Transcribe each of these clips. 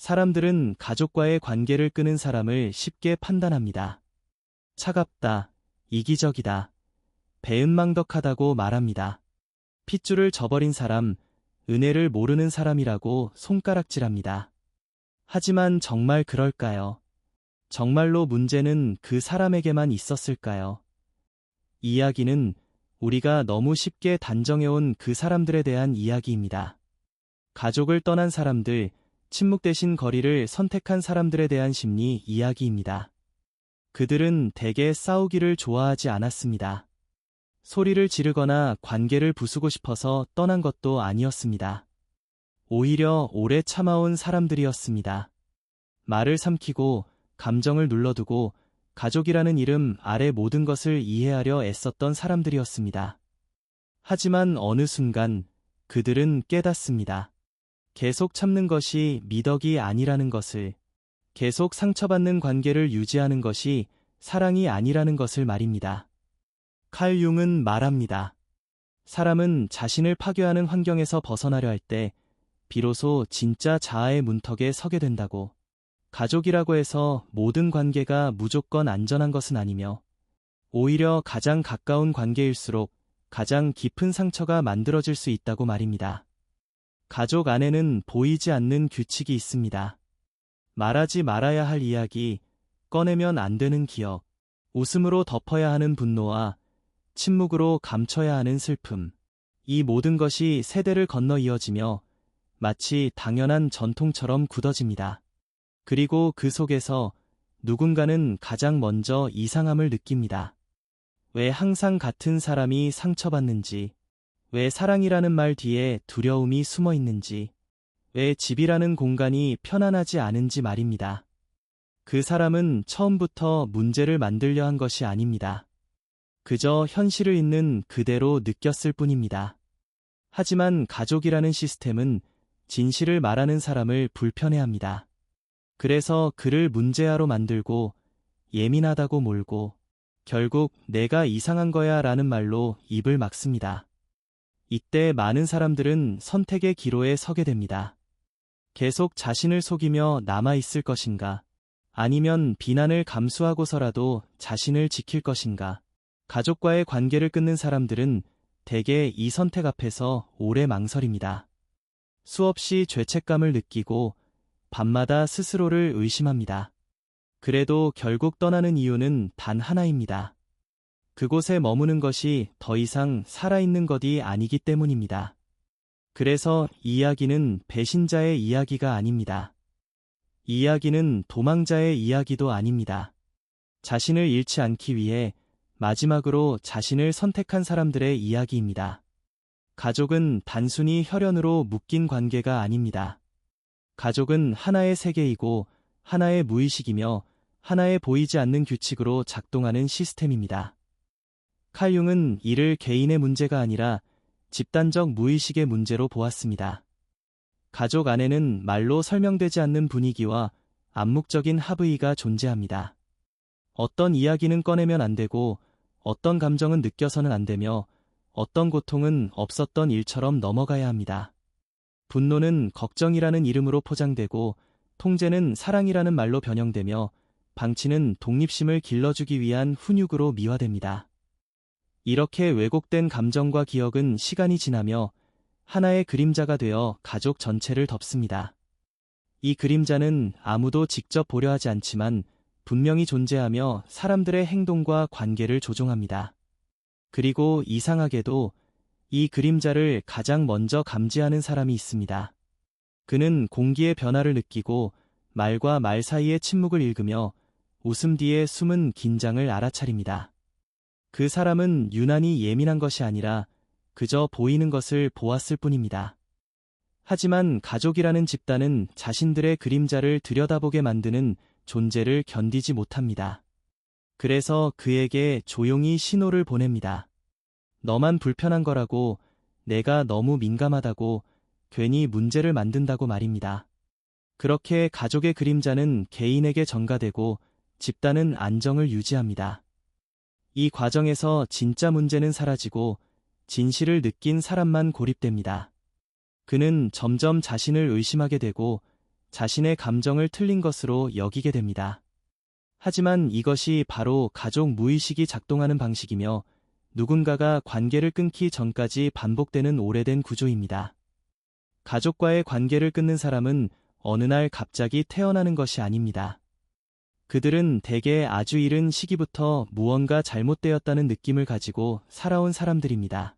사람들은 가족과의 관계를 끄는 사람을 쉽게 판단합니다. 차갑다, 이기적이다, 배은망덕하다고 말합니다. 핏줄을 저버린 사람, 은혜를 모르는 사람이라고 손가락질합니다. 하지만 정말 그럴까요? 정말로 문제는 그 사람에게만 있었을까요? 이야기는 우리가 너무 쉽게 단정해온 그 사람들에 대한 이야기입니다. 가족을 떠난 사람들, 침묵 대신 거리를 선택한 사람들에 대한 심리 이야기입니다. 그들은 대개 싸우기를 좋아하지 않았습니다. 소리를 지르거나 관계를 부수고 싶어서 떠난 것도 아니었습니다. 오히려 오래 참아온 사람들이었습니다. 말을 삼키고 감정을 눌러두고 가족이라는 이름 아래 모든 것을 이해하려 애썼던 사람들이었습니다. 하지만 어느 순간 그들은 깨닫습니다. 계속 참는 것이 미덕이 아니라는 것을, 계속 상처받는 관계를 유지하는 것이 사랑이 아니라는 것을 말입니다. 칼 융은 말합니다. 사람은 자신을 파괴하는 환경에서 벗어나려 할 때, 비로소 진짜 자아의 문턱에 서게 된다고. 가족이라고 해서 모든 관계가 무조건 안전한 것은 아니며, 오히려 가장 가까운 관계일수록 가장 깊은 상처가 만들어질 수 있다고 말입니다. 가족 안에는 보이지 않는 규칙이 있습니다. 말하지 말아야 할 이야기, 꺼내면 안 되는 기억, 웃음으로 덮어야 하는 분노와 침묵으로 감춰야 하는 슬픔. 이 모든 것이 세대를 건너 이어지며 마치 당연한 전통처럼 굳어집니다. 그리고 그 속에서 누군가는 가장 먼저 이상함을 느낍니다. 왜 항상 같은 사람이 상처받는지, 왜 사랑이라는 말 뒤에 두려움이 숨어 있는지, 왜 집이라는 공간이 편안하지 않은지 말입니다. 그 사람은 처음부터 문제를 만들려 한 것이 아닙니다. 그저 현실을 있는 그대로 느꼈을 뿐입니다. 하지만 가족이라는 시스템은 진실을 말하는 사람을 불편해합니다. 그래서 그를 문제아로 만들고 예민하다고 몰고 결국 내가 이상한 거야 라는 말로 입을 막습니다. 이때 많은 사람들은 선택의 기로에 서게 됩니다. 계속 자신을 속이며 남아있을 것인가? 아니면 비난을 감수하고서라도 자신을 지킬 것인가? 가족과의 관계를 끊는 사람들은 대개 이 선택 앞에서 오래 망설입니다. 수없이 죄책감을 느끼고 밤마다 스스로를 의심합니다. 그래도 결국 떠나는 이유는 단 하나입니다. 그곳에 머무는 것이 더 이상 살아있는 것이 아니기 때문입니다. 그래서 이야기는 배신자의 이야기가 아닙니다. 이야기는 도망자의 이야기도 아닙니다. 자신을 잃지 않기 위해 마지막으로 자신을 선택한 사람들의 이야기입니다. 가족은 단순히 혈연으로 묶인 관계가 아닙니다. 가족은 하나의 세계이고 하나의 무의식이며 하나의 보이지 않는 규칙으로 작동하는 시스템입니다. 칼융은 이를 개인의 문제가 아니라 집단적 무의식의 문제로 보았습니다. 가족 안에는 말로 설명되지 않는 분위기와 암묵적인 합의가 존재합니다. 어떤 이야기는 꺼내면 안 되고 어떤 감정은 느껴서는 안 되며 어떤 고통은 없었던 일처럼 넘어가야 합니다. 분노는 걱정이라는 이름으로 포장되고 통제는 사랑이라는 말로 변형되며 방치는 독립심을 길러주기 위한 훈육으로 미화됩니다. 이렇게 왜곡된 감정과 기억은 시간이 지나며 하나의 그림자가 되어 가족 전체를 덮습니다. 이 그림자는 아무도 직접 보려 하지 않지만 분명히 존재하며 사람들의 행동과 관계를 조종합니다. 그리고 이상하게도 이 그림자를 가장 먼저 감지하는 사람이 있습니다. 그는 공기의 변화를 느끼고 말과 말 사이의 침묵을 읽으며 웃음 뒤에 숨은 긴장을 알아차립니다. 그 사람은 유난히 예민한 것이 아니라 그저 보이는 것을 보았을 뿐입니다. 하지만 가족이라는 집단은 자신들의 그림자를 들여다보게 만드는 존재를 견디지 못합니다. 그래서 그에게 조용히 신호를 보냅니다. 너만 불편한 거라고 내가 너무 민감하다고 괜히 문제를 만든다고 말입니다. 그렇게 가족의 그림자는 개인에게 전가되고 집단은 안정을 유지합니다. 이 과정에서 진짜 문제는 사라지고 진실을 느낀 사람만 고립됩니다. 그는 점점 자신을 의심하게 되고 자신의 감정을 틀린 것으로 여기게 됩니다. 하지만 이것이 바로 가족 무의식이 작동하는 방식이며 누군가가 관계를 끊기 전까지 반복되는 오래된 구조입니다. 가족과의 관계를 끊는 사람은 어느 날 갑자기 태어나는 것이 아닙니다. 그들은 대개 아주 이른 시기부터 무언가 잘못되었다는 느낌을 가지고 살아온 사람들입니다.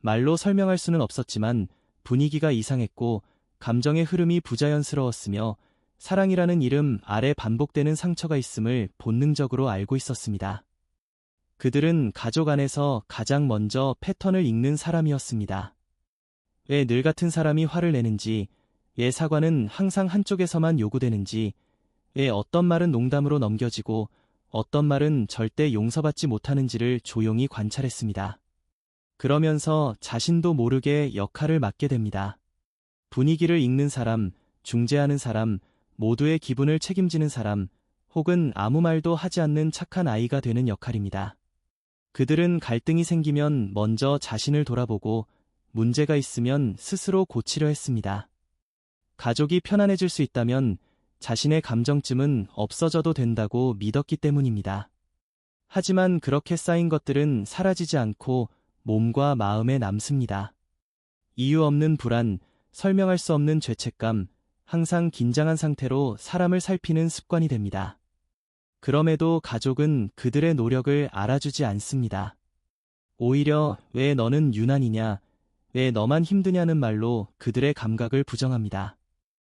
말로 설명할 수는 없었지만 분위기가 이상했고 감정의 흐름이 부자연스러웠으며 사랑이라는 이름 아래 반복되는 상처가 있음을 본능적으로 알고 있었습니다. 그들은 가족 안에서 가장 먼저 패턴을 읽는 사람이었습니다. 왜 늘 같은 사람이 화를 내는지, 왜 사과는 항상 한쪽에서만 요구되는지, 왜 어떤 말은 농담으로 넘겨지고 어떤 말은 절대 용서받지 못하는지를 조용히 관찰했습니다. 그러면서 자신도 모르게 역할을 맡게 됩니다. 분위기를 읽는 사람, 중재하는 사람, 모두의 기분을 책임지는 사람, 혹은 아무 말도 하지 않는 착한 아이가 되는 역할입니다. 그들은 갈등이 생기면 먼저 자신을 돌아보고 문제가 있으면 스스로 고치려 했습니다. 가족이 편안해질 수 있다면 자신의 감정쯤은 없어져도 된다고 믿었기 때문입니다. 하지만 그렇게 쌓인 것들은 사라지지 않고 몸과 마음에 남습니다. 이유 없는 불안, 설명할 수 없는 죄책감, 항상 긴장한 상태로 사람을 살피는 습관이 됩니다. 그럼에도 가족은 그들의 노력을 알아주지 않습니다. 오히려 왜 너는 유난이냐, 왜 너만 힘드냐는 말로 그들의 감각을 부정합니다.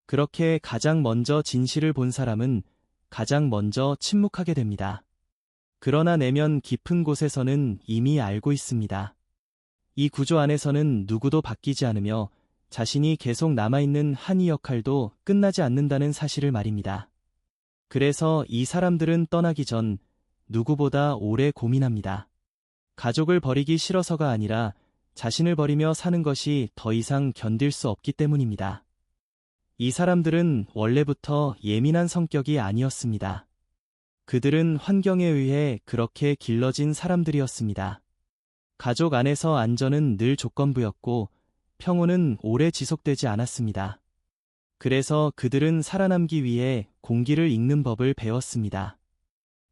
그렇게 가장 먼저 진실을 본 사람은 가장 먼저 침묵하게 됩니다. 그러나 내면 깊은 곳에서는 이미 알고 있습니다. 이 구조 안에서는 누구도 바뀌지 않으며 자신이 계속 남아있는 한이 역할도 끝나지 않는다는 사실을 말입니다. 그래서 이 사람들은 떠나기 전 누구보다 오래 고민합니다. 가족을 버리기 싫어서가 아니라 자신을 버리며 사는 것이 더 이상 견딜 수 없기 때문입니다. 이 사람들은 원래부터 예민한 성격이 아니었습니다. 그들은 환경에 의해 그렇게 길러진 사람들이었습니다. 가족 안에서 안전은 늘 조건부였고 평온은 오래 지속되지 않았습니다. 그래서 그들은 살아남기 위해 공기를 읽는 법을 배웠습니다.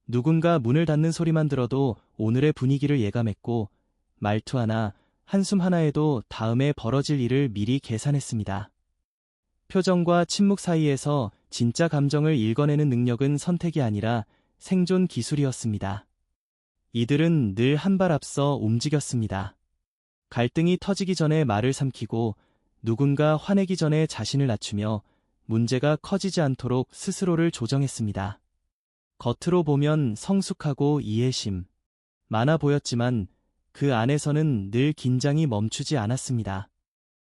누군가 문을 닫는 소리만 들어도 오늘의 분위기를 예감했고 말투 하나, 한숨 하나에도 다음에 벌어질 일을 미리 계산했습니다. 표정과 침묵 사이에서 진짜 감정을 읽어내는 능력은 선택이 아니라 생존 기술이었습니다. 이들은 늘 한 발 앞서 움직였습니다. 갈등이 터지기 전에 말을 삼키고 누군가 화내기 전에 자신을 낮추며 문제가 커지지 않도록 스스로를 조정했습니다. 겉으로 보면 성숙하고 이해심 많아 보였지만 그 안에서는 늘 긴장이 멈추지 않았습니다.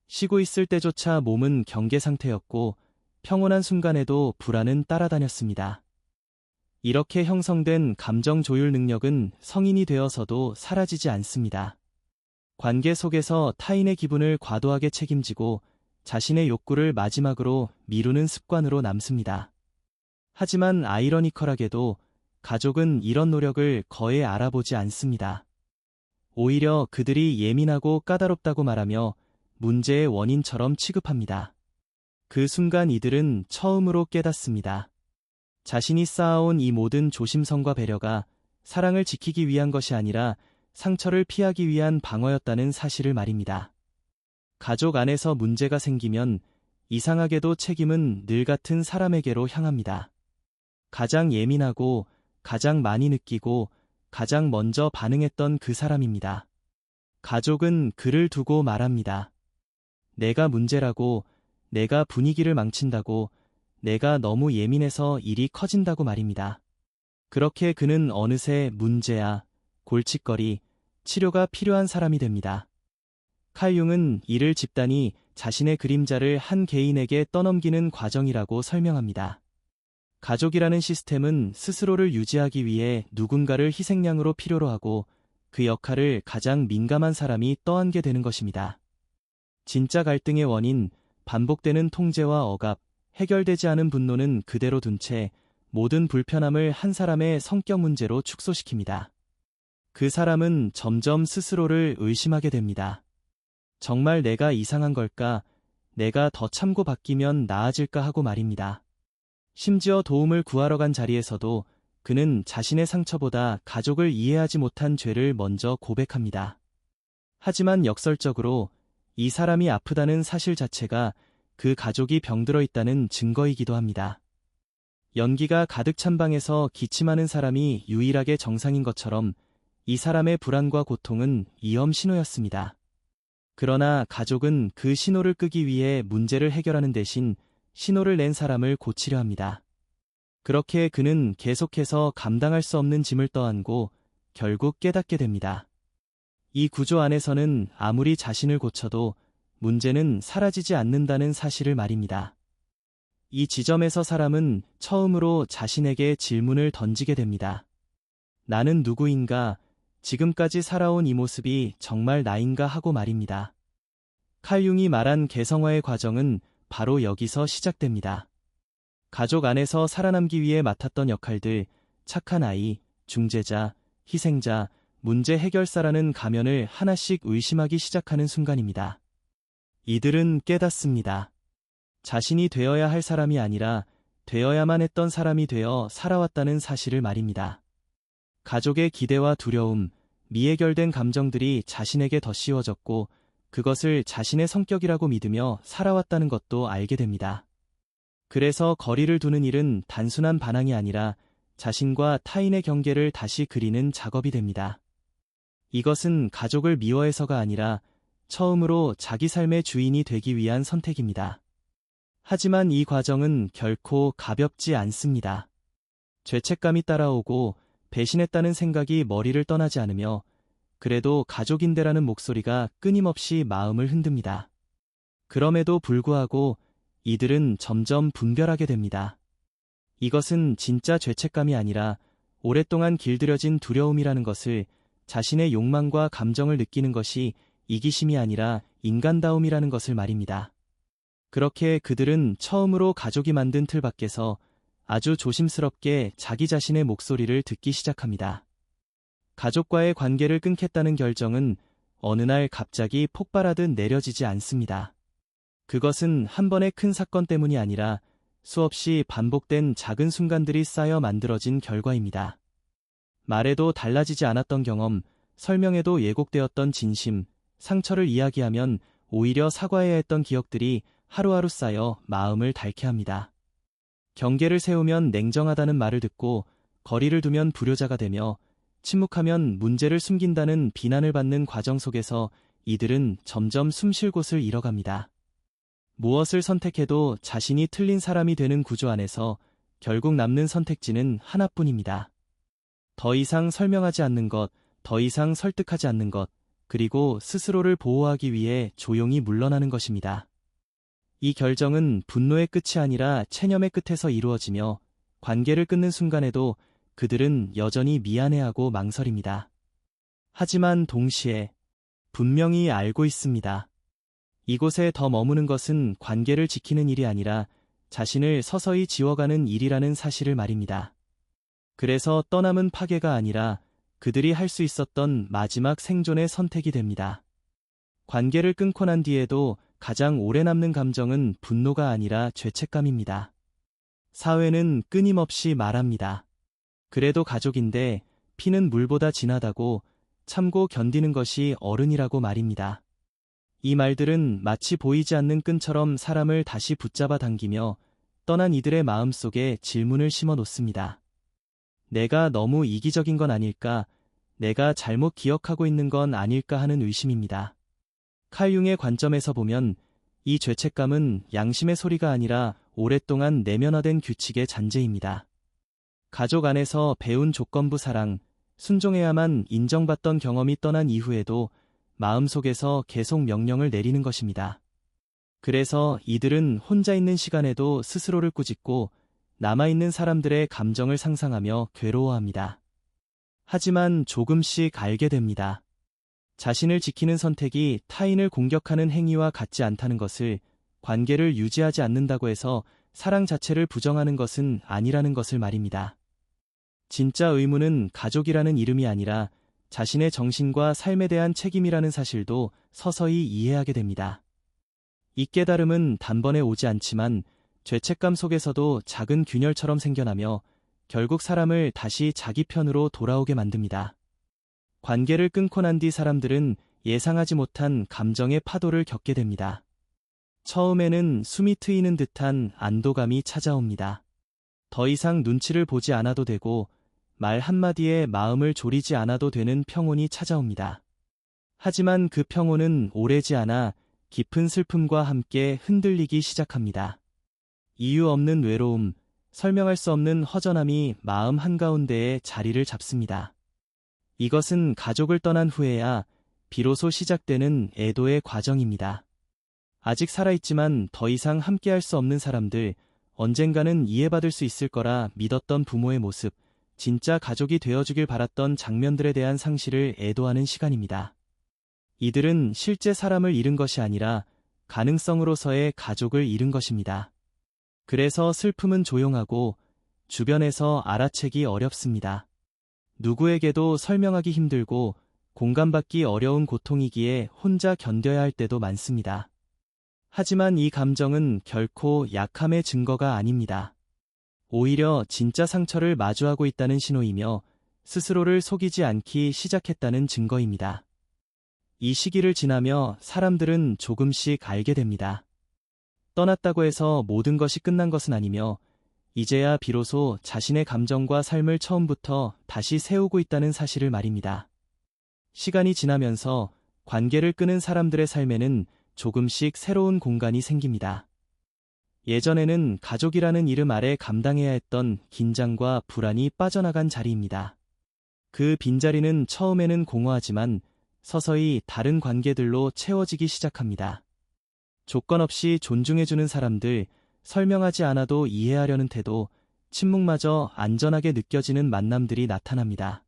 쉬고 있을 때조차 몸은 경계 상태였고 평온한 순간에도 불안은 따라다녔습니다. 이렇게 형성된 감정 조율 능력은 성인이 되어서도 사라지지 않습니다. 관계 속에서 타인의 기분을 과도하게 책임지고 자신의 욕구를 마지막으로 미루는 습관으로 남습니다. 하지만 아이러니컬하게도 가족은 이런 노력을 거의 알아보지 않습니다. 오히려 그들이 예민하고 까다롭다고 말하며 문제의 원인처럼 취급합니다. 그 순간 이들은 처음으로 깨닫습니다. 자신이 쌓아온 이 모든 조심성과 배려가 사랑을 지키기 위한 것이 아니라 상처를 피하기 위한 방어였다는 사실을 말입니다. 가족 안에서 문제가 생기면 이상하게도 책임은 늘 같은 사람에게로 향합니다. 가장 예민하고 가장 많이 느끼고 가장 먼저 반응했던 그 사람입니다. 가족은 그를 두고 말합니다. 내가 문제라고, 내가 분위기를 망친다고, 내가 너무 예민해서 일이 커진다고 말입니다. 그렇게 그는 어느새 문제야, 골칫거리, 치료가 필요한 사람이 됩니다. 칼융은 이를 집단이 자신의 그림자를 한 개인에게 떠넘기는 과정이라고 설명합니다. 가족이라는 시스템은 스스로를 유지하기 위해 누군가를 희생양으로 필요로 하고 그 역할을 가장 민감한 사람이 떠안게 되는 것입니다. 진짜 갈등의 원인, 반복되는 통제와 억압, 해결되지 않은 분노는 그대로 둔 채 모든 불편함을 한 사람의 성격 문제로 축소시킵니다. 그 사람은 점점 스스로를 의심하게 됩니다. 정말 내가 이상한 걸까? 내가 더 참고 바뀌면 나아질까 하고 말입니다. 심지어 도움을 구하러 간 자리에서도 그는 자신의 상처보다 가족을 이해하지 못한 죄를 먼저 고백합니다. 하지만 역설적으로 이 사람이 아프다는 사실 자체가 그 가족이 병들어 있다는 증거이기도 합니다. 연기가 가득 찬 방에서 기침하는 사람이 유일하게 정상인 것처럼 이 사람의 불안과 고통은 위험 신호였습니다. 그러나 가족은 그 신호를 끄기 위해 문제를 해결하는 대신 신호를 낸 사람을 고치려 합니다. 그렇게 그는 계속해서 감당할 수 없는 짐을 떠안고 결국 깨닫게 됩니다. 이 구조 안에서는 아무리 자신을 고쳐도 문제는 사라지지 않는다는 사실을 말입니다. 이 지점에서 사람은 처음으로 자신에게 질문을 던지게 됩니다. 나는 누구인가? 지금까지 살아온 이 모습이 정말 나인가 하고 말입니다. 칼융이 말한 개성화의 과정은 바로 여기서 시작됩니다. 가족 안에서 살아남기 위해 맡았던 역할들, 착한 아이, 중재자, 희생자, 문제 해결사라는 가면을 하나씩 의심하기 시작하는 순간입니다. 이들은 깨닫습니다. 자신이 되어야 할 사람이 아니라 되어야만 했던 사람이 되어 살아왔다는 사실을 말입니다. 가족의 기대와 두려움, 미해결된 감정들이 자신에게 더 씌워졌고 그것을 자신의 성격이라고 믿으며 살아왔다는 것도 알게 됩니다. 그래서 거리를 두는 일은 단순한 반항이 아니라 자신과 타인의 경계를 다시 그리는 작업이 됩니다. 이것은 가족을 미워해서가 아니라 처음으로 자기 삶의 주인이 되기 위한 선택입니다. 하지만 이 과정은 결코 가볍지 않습니다. 죄책감이 따라오고 배신했다는 생각이 머리를 떠나지 않으며 그래도 가족인데라는 목소리가 끊임없이 마음을 흔듭니다. 그럼에도 불구하고 이들은 점점 분별하게 됩니다. 이것은 진짜 죄책감이 아니라 오랫동안 길들여진 두려움이라는 것을 자신의 욕망과 감정을 느끼는 것이 이기심이 아니라 인간다움이라는 것을 말입니다. 그렇게 그들은 처음으로 가족이 만든 틀 밖에서 아주 조심스럽게 자기 자신의 목소리를 듣기 시작합니다. 가족과의 관계를 끊겠다는 결정은 어느 날 갑자기 폭발하듯 내려지지 않습니다. 그것은 한 번의 큰 사건 때문이 아니라 수없이 반복된 작은 순간들이 쌓여 만들어진 결과입니다. 말에도 달라지지 않았던 경험, 설명에도 예곡되었던 진심, 상처를 이야기하면 오히려 사과해야 했던 기억들이 하루하루 쌓여 마음을 닳게 합니다. 경계를 세우면 냉정하다는 말을 듣고 거리를 두면 불효자가 되며 침묵하면 문제를 숨긴다는 비난을 받는 과정 속에서 이들은 점점 숨쉴 곳을 잃어갑니다. 무엇을 선택해도 자신이 틀린 사람이 되는 구조 안에서 결국 남는 선택지는 하나뿐입니다. 더 이상 설명하지 않는 것, 더 이상 설득하지 않는 것, 그리고 스스로를 보호하기 위해 조용히 물러나는 것입니다. 이 결정은 분노의 끝이 아니라 체념의 끝에서 이루어지며 관계를 끊는 순간에도 그들은 여전히 미안해하고 망설입니다. 하지만 동시에 분명히 알고 있습니다. 이곳에 더 머무는 것은 관계를 지키는 일이 아니라 자신을 서서히 지워가는 일이라는 사실을 말입니다. 그래서 떠남은 파괴가 아니라 그들이 할 수 있었던 마지막 생존의 선택이 됩니다. 관계를 끊고 난 뒤에도 가장 오래 남는 감정은 분노가 아니라 죄책감입니다. 사회는 끊임없이 말합니다. 그래도 가족인데 피는 물보다 진하다고 참고 견디는 것이 어른이라고 말입니다. 이 말들은 마치 보이지 않는 끈처럼 사람을 다시 붙잡아 당기며 떠난 이들의 마음 속에 질문을 심어 놓습니다. 내가 너무 이기적인 건 아닐까, 내가 잘못 기억하고 있는 건 아닐까 하는 의심입니다. 칼융의 관점에서 보면 이 죄책감은 양심의 소리가 아니라 오랫동안 내면화된 규칙의 잔재입니다. 가족 안에서 배운 조건부 사랑, 순종해야만 인정받던 경험이 떠난 이후에도 마음속에서 계속 명령을 내리는 것입니다. 그래서 이들은 혼자 있는 시간에도 스스로를 꾸짖고 남아있는 사람들의 감정을 상상하며 괴로워합니다. 하지만 조금씩 알게 됩니다. 자신을 지키는 선택이 타인을 공격하는 행위와 같지 않다는 것을 관계를 유지하지 않는다고 해서 사랑 자체를 부정하는 것은 아니라는 것을 말입니다. 진짜 의무는 가족이라는 이름이 아니라 자신의 정신과 삶에 대한 책임이라는 사실도 서서히 이해하게 됩니다. 이 깨달음은 단번에 오지 않지만 죄책감 속에서도 작은 균열처럼 생겨나며 결국 사람을 다시 자기 편으로 돌아오게 만듭니다. 관계를 끊고 난 뒤 사람들은 예상하지 못한 감정의 파도를 겪게 됩니다. 처음에는 숨이 트이는 듯한 안도감이 찾아옵니다. 더 이상 눈치를 보지 않아도 되고 말 한마디에 마음을 졸이지 않아도 되는 평온이 찾아옵니다. 하지만 그 평온은 오래지 않아 깊은 슬픔과 함께 흔들리기 시작합니다. 이유 없는 외로움, 설명할 수 없는 허전함이 마음 한가운데에 자리를 잡습니다. 이것은 가족을 떠난 후에야 비로소 시작되는 애도의 과정입니다. 아직 살아있지만 더 이상 함께할 수 없는 사람들, 언젠가는 이해받을 수 있을 거라 믿었던 부모의 모습, 진짜 가족이 되어주길 바랐던 장면들에 대한 상실을 애도하는 시간입니다. 이들은 실제 사람을 잃은 것이 아니라 가능성으로서의 가족을 잃은 것입니다. 그래서 슬픔은 조용하고 주변에서 알아채기 어렵습니다. 누구에게도 설명하기 힘들고 공감받기 어려운 고통이기에 혼자 견뎌야 할 때도 많습니다. 하지만 이 감정은 결코 약함의 증거가 아닙니다. 오히려 진짜 상처를 마주하고 있다는 신호이며 스스로를 속이지 않기 시작했다는 증거입니다. 이 시기를 지나며 사람들은 조금씩 알게 됩니다. 떠났다고 해서 모든 것이 끝난 것은 아니며 이제야 비로소 자신의 감정과 삶을 처음부터 다시 세우고 있다는 사실을 말입니다. 시간이 지나면서 관계를 끄는 사람들의 삶에는 조금씩 새로운 공간이 생깁니다. 예전에는 가족이라는 이름 아래 감당해야 했던 긴장과 불안이 빠져나간 자리입니다. 그 빈자리는 처음에는 공허하지만 서서히 다른 관계들로 채워지기 시작합니다. 조건 없이 존중해주는 사람들, 설명하지 않아도 이해하려는 태도, 침묵마저 안전하게 느껴지는 만남들이 나타납니다.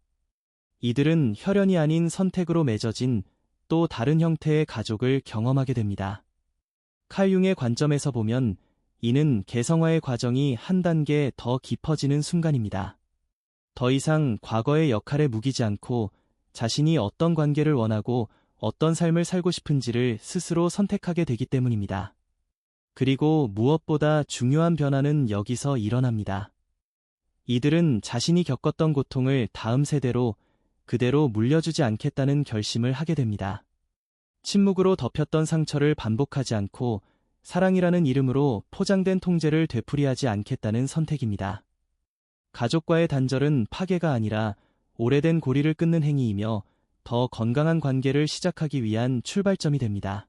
이들은 혈연이 아닌 선택으로 맺어진 또 다른 형태의 가족을 경험하게 됩니다. 칼융의 관점에서 보면 이는 개성화의 과정이 한 단계 더 깊어지는 순간입니다. 더 이상 과거의 역할에 묵이지 않고 자신이 어떤 관계를 원하고 어떤 삶을 살고 싶은지를 스스로 선택하게 되기 때문입니다. 그리고 무엇보다 중요한 변화는 여기서 일어납니다. 이들은 자신이 겪었던 고통을 다음 세대로 그대로 물려주지 않겠다는 결심을 하게 됩니다. 침묵으로 덮였던 상처를 반복하지 않고 사랑이라는 이름으로 포장된 통제를 되풀이하지 않겠다는 선택입니다. 가족과의 단절은 파괴가 아니라 오래된 고리를 끊는 행위이며 더 건강한 관계를 시작하기 위한 출발점이 됩니다.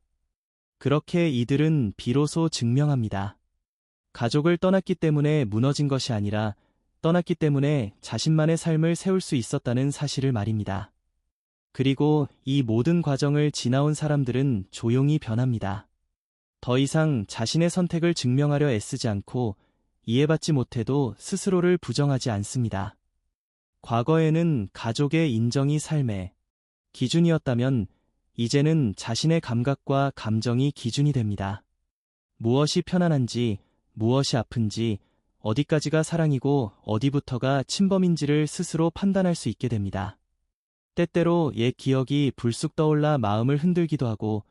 그렇게 이들은 비로소 증명합니다. 가족을 떠났기 때문에 무너진 것이 아니라 떠났기 때문에 자신만의 삶을 세울 수 있었다는 사실을 말입니다. 그리고 이 모든 과정을 지나온 사람들은 조용히 변합니다. 더 이상 자신의 선택을 증명하려 애쓰지 않고 이해받지 못해도 스스로를 부정하지 않습니다. 과거에는 가족의 인정이 삶의 기준이었다면 이제는 자신의 감각과 감정이 기준이 됩니다. 무엇이 편안한지, 무엇이 아픈지, 어디까지가 사랑이고 어디부터가 침범인지를 스스로 판단할 수 있게 됩니다. 때때로 옛 기억이 불쑥 떠올라 마음을 흔들기도 하고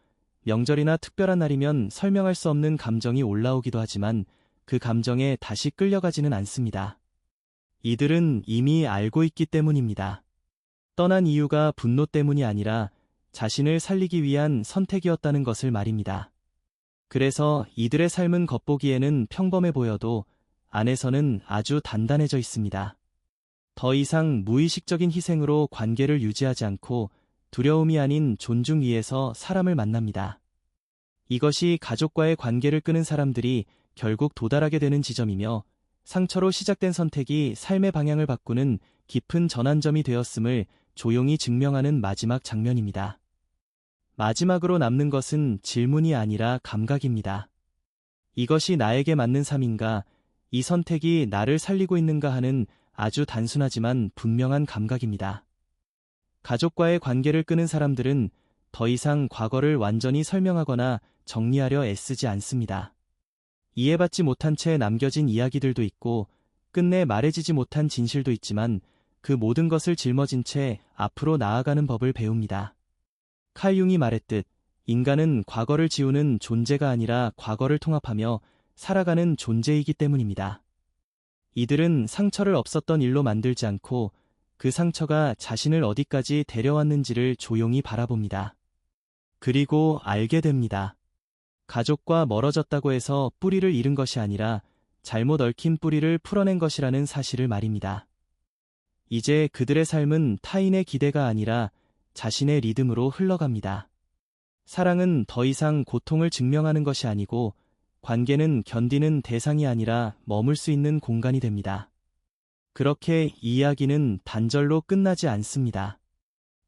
명절이나 특별한 날이면 설명할 수 없는 감정이 올라오기도 하지만 그 감정에 다시 끌려가지는 않습니다. 이들은 이미 알고 있기 때문입니다. 떠난 이유가 분노 때문이 아니라 자신을 살리기 위한 선택이었다는 것을 말입니다. 그래서 이들의 삶은 겉보기에는 평범해 보여도 안에서는 아주 단단해져 있습니다. 더 이상 무의식적인 희생으로 관계를 유지하지 않고 두려움이 아닌 존중 위에서 사람을 만납니다. 이것이 가족과의 관계를 끄는 사람들이 결국 도달하게 되는 지점이며 상처로 시작된 선택이 삶의 방향을 바꾸는 깊은 전환점이 되었음을 조용히 증명하는 마지막 장면입니다. 마지막으로 남는 것은 질문이 아니라 감각입니다. 이것이 나에게 맞는 삶인가, 이 선택이 나를 살리고 있는가 하는 아주 단순하지만 분명한 감각입니다. 가족과의 관계를 끄는 사람들은 더 이상 과거를 완전히 설명하거나 정리하려 애쓰지 않습니다. 이해받지 못한 채 남겨진 이야기들도 있고 끝내 말해지지 못한 진실도 있지만 그 모든 것을 짊어진 채 앞으로 나아가는 법을 배웁니다. 칼융이 말했듯 인간은 과거를 지우는 존재가 아니라 과거를 통합하며 살아가는 존재이기 때문입니다. 이들은 상처를 없었던 일로 만들지 않고 그 상처가 자신을 어디까지 데려왔는지를 조용히 바라봅니다. 그리고 알게 됩니다. 가족과 멀어졌다고 해서 뿌리를 잃은 것이 아니라 잘못 얽힌 뿌리를 풀어낸 것이라는 사실을 말입니다. 이제 그들의 삶은 타인의 기대가 아니라 자신의 리듬으로 흘러갑니다. 사랑은 더 이상 고통을 증명하는 것이 아니고 관계는 견디는 대상이 아니라 머물 수 있는 공간이 됩니다. 그렇게 이야기는 단절로 끝나지 않습니다.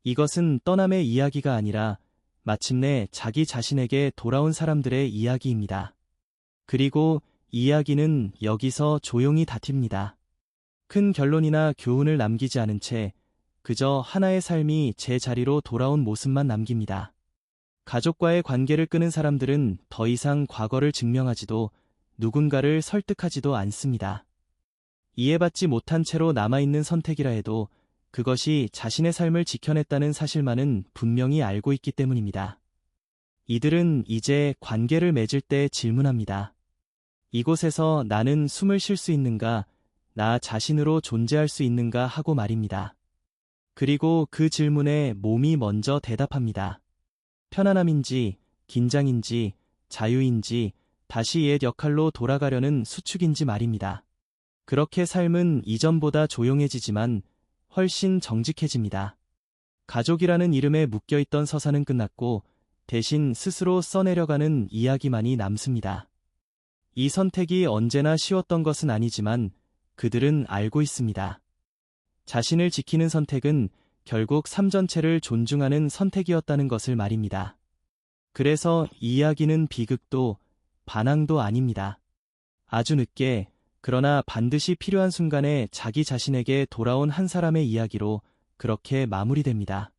이것은 떠남의 이야기가 아니라 마침내 자기 자신에게 돌아온 사람들의 이야기입니다. 그리고 이야기는 여기서 조용히 다튑니다. 큰 결론이나 교훈을 남기지 않은 채 그저 하나의 삶이 제 자리로 돌아온 모습만 남깁니다. 가족과의 관계를 끄는 사람들은 더 이상 과거를 증명하지도 누군가를 설득하지도 않습니다. 이해받지 못한 채로 남아있는 선택이라 해도 그것이 자신의 삶을 지켜냈다는 사실만은 분명히 알고 있기 때문입니다. 이들은 이제 관계를 맺을 때 질문합니다. 이곳에서 나는 숨을 쉴 수 있는가, 나 자신으로 존재할 수 있는가 하고 말입니다. 그리고 그 질문에 몸이 먼저 대답합니다. 편안함인지, 긴장인지, 자유인지, 다시 옛 역할로 돌아가려는 수축인지 말입니다. 그렇게 삶은 이전보다 조용해지지만 훨씬 정직해집니다. 가족이라는 이름에 묶여있던 서사는 끝났고 대신 스스로 써내려가는 이야기만이 남습니다. 이 선택이 언제나 쉬웠던 것은 아니지만 그들은 알고 있습니다. 자신을 지키는 선택은 결국 삶 전체를 존중하는 선택이었다는 것을 말입니다. 그래서 이야기는 비극도 반항도 아닙니다. 아주 늦게 그러나 반드시 필요한 순간에 자기 자신에게 돌아온 한 사람의 이야기로 그렇게 마무리됩니다.